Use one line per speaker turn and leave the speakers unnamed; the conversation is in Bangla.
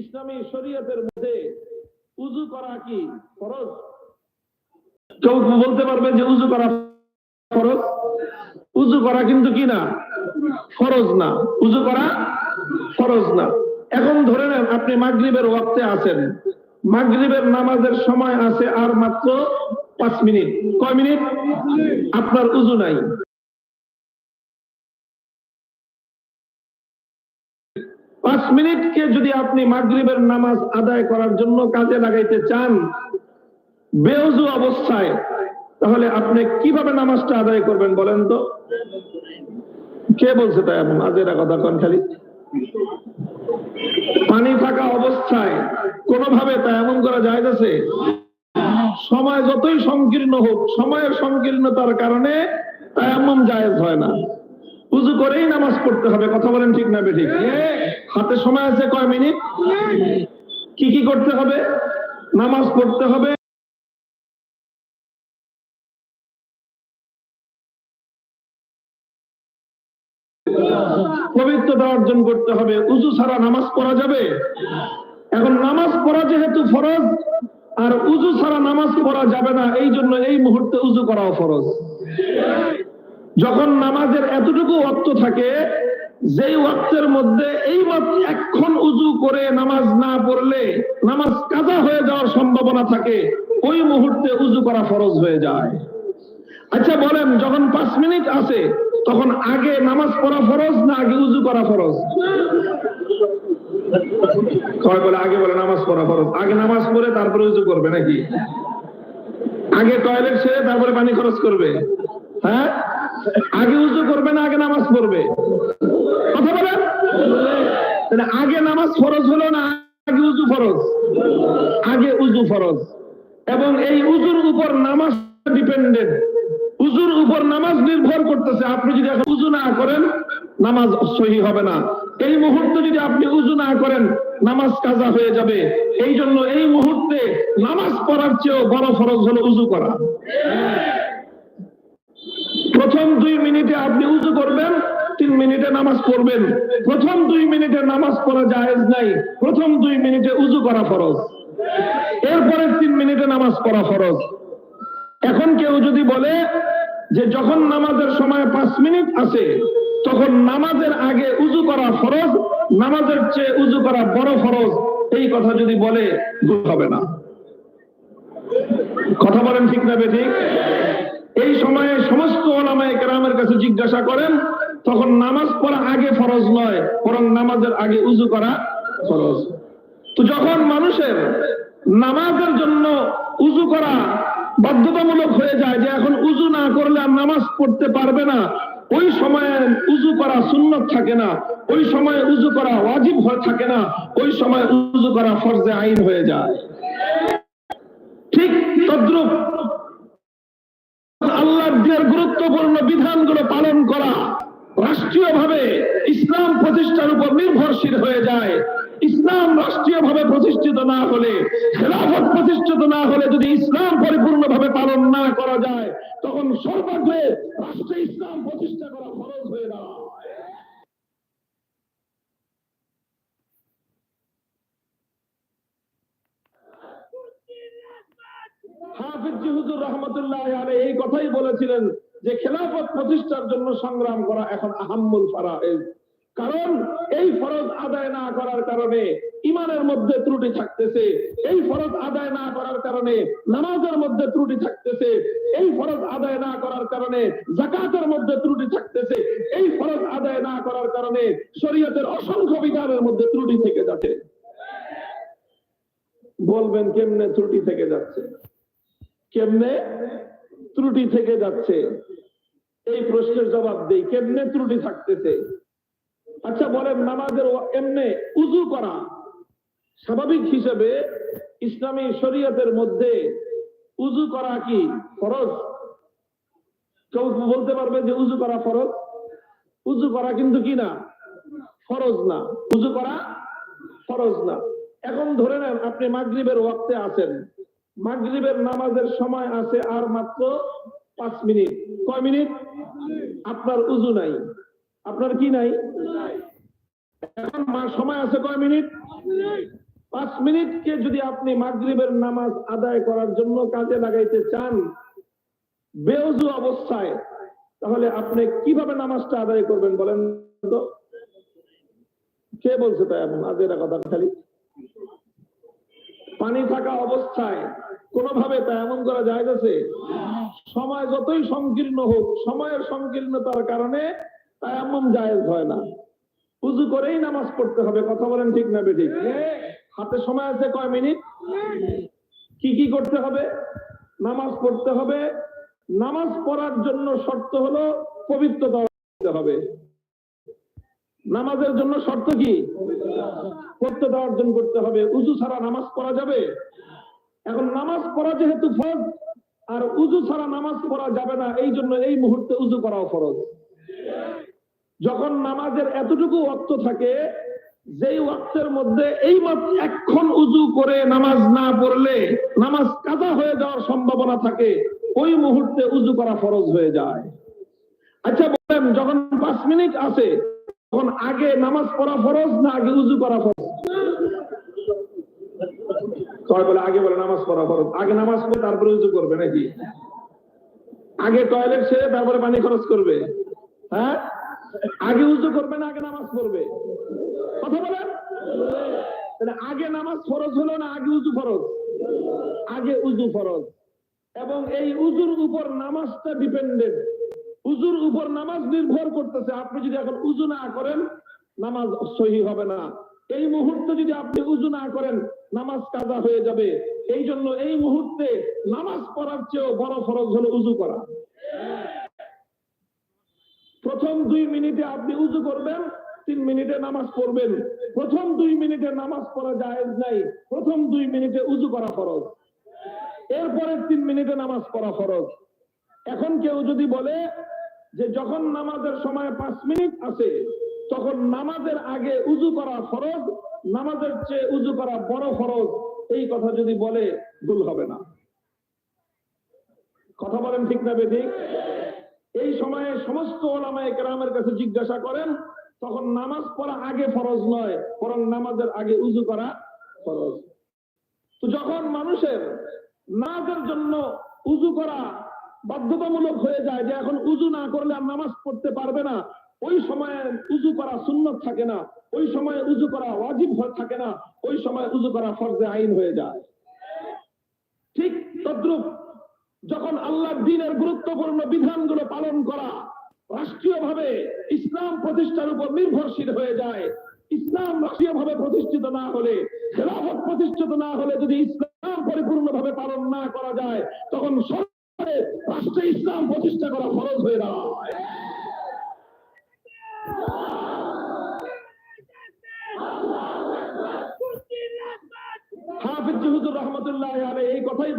ইসলামী শরীয়তের মধ্যে উজু করা কি ফরজ? কেউ বলতে পারবে যে উজু করা ফরজ? উজু করা কিন্তু কি না? ফরজ না। উজু করা ফরজ না। এখন ধরে নেন আপনি মাগরিবের ওয়াক্তে আছেন। মাগরিবের নামাজের সময় আছে আর মাত্র পাঁচ মিনিট। কয় মিনিট? আপনার উজু নাই। পাঁচ মিনিটকে যদি আপনি মাগরিবের নামাজ আদায় করার জন্য কাজে লাগাইতে চান বেউজু অবস্থায়, তাহলে আপনি কীভাবে নামাজটা আদায় করবেন বলেন তো? কে বলছে তাই এমন আজেরা কথা কন খালি? পানি থাকা অবস্থায় কোনোভাবে তা এমন করা যায় আছে সময় যতই সংকীর্ণ হোক, সময়ের সংকীর্ণতার কারণে তা এমন জায়েজ হয় না। উজু করেই নামাজ পড়তে হবে, কথা বলেন ঠিক না বেঠিক? হাতে সময় আছে কয় মিনিট? কি কি করতে হবে? নামাজ পড়তে হবে। পবিত্রতা অর্জন করতে হবে। উজু ছাড়া নামাজ পড়া যাবে? এখন নামাজ পড়া যেহেতু ফরজ, আর উজু ছাড়া নামাজ পড়া যাবে না এই জন্য এই মুহূর্তে উজু করাও ফরজ। যখন নামাজের এতটুকু অর্থ থাকে, যেই ওয়াক্তের মধ্যে এই এক্ষণ উজু করে নামাজ না পড়লে নামাজ কাজা হয়ে যাওয়ার সম্ভাবনা থাকে, ওই মুহূর্তে উজু করা ফরজ হয়ে যায়। আচ্ছা বলেন, যখন পাঁচ মিনিট আছে, তখন আগে নামাজ পড়া ফরজ না আগে উজু করা ফরজ? কয় বলে, আগে বলে নামাজ পড়া ফরজ। আগে নামাজ পড়ে তারপরে উজু করবে নাকি? আগে টয়লেট ছেড়ে তারপরে পানি খরচ করবে। হ্যাঁ? আগে উজু করবে না, আগে নামাজ পড়বে। কথা বলেন? তাহলে আগে নামাজ ফরজ হলো না আগে উজু ফরজ? আগে উজু ফরজ। এবং এই উজুর উপর নামাজ ডিপেন্ডেন্ট উজুর উপর নামাজ নির্ভর করতেছে, আপনি যদি এখন উজু না করেন, নামাজ সহি হবে না। এই মুহূর্তে যদি আপনি উজু না করেন, নামাজ কাজা হয়ে যাবে। এই জন্য এই মুহূর্তে নামাজ পড়ার চেয়েও বড় ফরজ হলো উজু করা। প্রথম দুই মিনিটে আপনি উজু করবেন, তিন মিনিটে নামাজ পড়বেন। প্রথম দুই মিনিটে নামাজ পড়া জায়েজ নাই, প্রথম দুই মিনিটে উজু করা ফরজ। এরপরে তিন মিনিটে নামাজ পড়া ফরজ। এখন কেউ যদি বলে যে যখন নামাজের সময় পাঁচ মিনিট আছে তখন নামাজের আগে উজু করা ফরজ, নামাজের চেয়ে উজু করা বড় ফরজ, এই কথা যদি বলে, ভুল হবে না। কথা বলেন ঠিক না বেঠিক? জিজ্ঞাসা করেন, তখন নামাজ পড়া আগে ফরজ নয়, বরং নামাজের আগে উজু করা ফরজ। তো যখন মানুষের নামাজের জন্য উজু করা বাধ্যতামূলক হয়ে যায় যে এখন উজু না করলে আর নামাজ পড়তে পারবে না, ওই সময়ে উজু করা সুন্নত থাকে না, ওই সময়ে উজু করা ওয়াজিব হয়ে থাকে না, ওই সময় উজু করা ফরজে আইন হয়ে যায়। ঠিক তদ্রুপ আল্লাহর দিনের গুরুত্বপূর্ণ বিধানগুলো পালন করা রাষ্ট্রীয়ভাবে ইসলাম প্রতিষ্ঠার উপর নির্ভরশীল হয়ে যায়। ইসলাম রাষ্ট্রীয়ভাবে প্রতিষ্ঠিত না হলে, খেলাফত প্রতিষ্ঠিত না হলে যদি ইসলাম পরিপূর্ণভাবে পালন না করা যায়, তখন সর্বাগ্রে রাষ্ট্রে ইসলাম প্রতিষ্ঠা করা খরচ হয়ে দাঁড়ায়। হাফিজি হুজুর রহমতুল্লাহ এই কথাই বলেছিলেন যে খেলাফত প্রতিষ্ঠার জন্য সংগ্রাম করা এখন আহাম্মুল ফারায়েজ কারণ এই ফরজ আদায় না করার কারণে ইমানের মধ্যে ত্রুটি থাকতেছে, এই ফরজ আদায় না করার কারণে নামাজের মধ্যে ত্রুটি থাকতেছে, এই ফরজ আদায় না করার কারণে জাকাতের মধ্যে ত্রুটি থাকতেছে, এই ফরজ আদায় না করার কারণে শরীয়তের অসংখ্য বিধানের মধ্যে ত্রুটি থেকে যাচ্ছে। বলবেন কেমনে ত্রুটি থেকে যাচ্ছে? কেমনে? ত্রুটি থেকে যাচ্ছে। এই প্রশ্নের জবাব দেই, কেমনে ত্রুটি থাকতেছে? আচ্ছা বলেন, নামাজের এমনে উজু করা স্বাভাবিক হিসেবে ইসলামী শরীয়তের মধ্যে উজু করা কি ফরজ? কেউ বলতে পারবে যে উজু করা ফরজ? উজু করা কিন্তু কি না? ফরজ না। উজু করা ফরজ না। এখন ধরে নেন, আপনি মাগরিবের ওয়াক্তে আছেন। মাগরিবের নামাজের সময় আছে আর মাত্র পাঁচ মিনিট। কয় মিনিট? আপনার উজু নাই। আপনার কি নাই? এখন সময় আছে কয় মিনিট? পাঁচ মিনিটকে যদি আপনি মাগরিবের নামাজ আদায় করার জন্য কাজে লাগাইতে চান, বেউজু অবস্থায়, তাহলে আপনি কীভাবে নামাজটা আদায় করবেন বলেন তো? কে বলছে তাই এমন? আজ এটা কথা খালি। পানি থাকা অবস্থায় কোনোভাবে তা এমন করা যায় গেছে? সময় যতই সংকীর্ণ হোক, সময়ের সংকীর্ণতার কারণে তা এমন জায়েজ হয় না। উজু করেই নামাজ পড়তে হবে, কথা বলেন ঠিক না বেঠিক? হাতে সময় আছে কয় মিনিট? কি কি করতে হবে? নামাজ পড়তে হবে। নামাজ পড়ার জন্য শর্ত হলো পবিত্রতা করতে হবে। নামাজের জন্য শর্ত কি? পবিত্রতা অর্জন করতে হবে। উজু ছাড়া নামাজ পড়া যাবে? এখন নামাজ পড়া যেহেতু ফরজ আর উজু ছাড়া নামাজ পড়া যাবে না, এই জন্য এই মুহূর্তে উজু করাও ফরজ। যখন নামাজের এতটুকু অর্থ থাকে, যেই ওয়াক্তের মধ্যে এই এক্ষণ উজু করে নামাজ না পড়লে নামাজ কাজা হয়ে যাওয়ার সম্ভাবনা থাকে, ওই মুহূর্তে উজু করা ফরজ হয়ে যায়। আচ্ছা বলেন, যখন পাঁচ মিনিট আছে তখন আগে নামাজ পড়া ফরজ না আগে উজু করা ফরজ? সবাই বলে, আগে বলে নামাজ পড়া ফরজ। আগে নামাজ পড়ে তারপরে উজু করবে নাকি? আগে টয়লেট সেরে তারপরে পানি খরচ করবে। হ্যাঁ? আগে উজু করবে না, আগে নামাজ পড়বে। কথা বলেন? আগে নামাজ ফরজ হলো না আগে উজু ফরজ? আগে উজু ফরজ। এবং এই উজুর উপর নামাজটা ডিপেন্ডেন্ট উজুর উপর নামাজ নির্ভর করতেছে। আপনি যদি এখন উজু না করেন, নামাজ সহি হবে না। এই মুহূর্তে যদি আপনি উজু না করেন, নামাজ কাজা হয়ে যাবে। এই জন্য এই মুহূর্তে নামাজ পড়ার চেয়েও বড় ফরজ হলো উজু করা। প্রথম দুই মিনিটে আপনি উজু করবেন, তিন মিনিটে নামাজ পড়বেন। প্রথম দুই মিনিটে নামাজ পড়া জায়েজ নাই, প্রথম দুই মিনিটে উজু করা ফরজ। এরপরে তিন মিনিটে নামাজ পড়া ফরজ। এখন কেউ যদি বলে যে যখন নামাজের সময় পাঁচ মিনিট আছে তখন নামাজের আগে উজু করা ফরজ, নামাজের চেয়ে উজু করা বড় ফরজ, এই কথা যদি বলে, ভুল হবে না। কথা বলেন ঠিক না বেঠিক? এই সময়ে সমস্ত ওলামায়ে কেরামের কাছে জিজ্ঞাসা করেন, তখন নামাজ পড়া আগে ফরজ নয়, বরং নামাজের আগে উজু করা ফরজ। তো যখন মানুষের নামাজের জন্য উজু করা বাধ্যতামূলক হয়ে যায় যে এখন উজু না করলে আর নামাজ পড়তে পারবে না ওই সময়ে উজু করা সুন্নত থাকে না, ওই সময় উজু করা ওয়াজিব থাকে না, ওই সময় উজু করা ফরজে আইন হয়ে যায়। ঠিক তদ্রুপ যখন আল্লাহ দিনের গুরুত্বপূর্ণ বিধানগুলো পালন করা রাষ্ট্রীয়ভাবে ইসলাম প্রতিষ্ঠার উপর নির্ভরশীল হয়ে যায়, ইসলাম রাষ্ট্রীয়ভাবে প্রতিষ্ঠিত না হলে, খেলাফত প্রতিষ্ঠিত না হলে যদি ইসলাম পরিপূর্ণভাবে পালন না করা যায়, তখন সরকারে রাষ্ট্রে ইসলাম প্রতিষ্ঠা করা ফরজ হয়ে দাঁড়ায়। হাফিজ রহমতুল্লাহ এই কথাই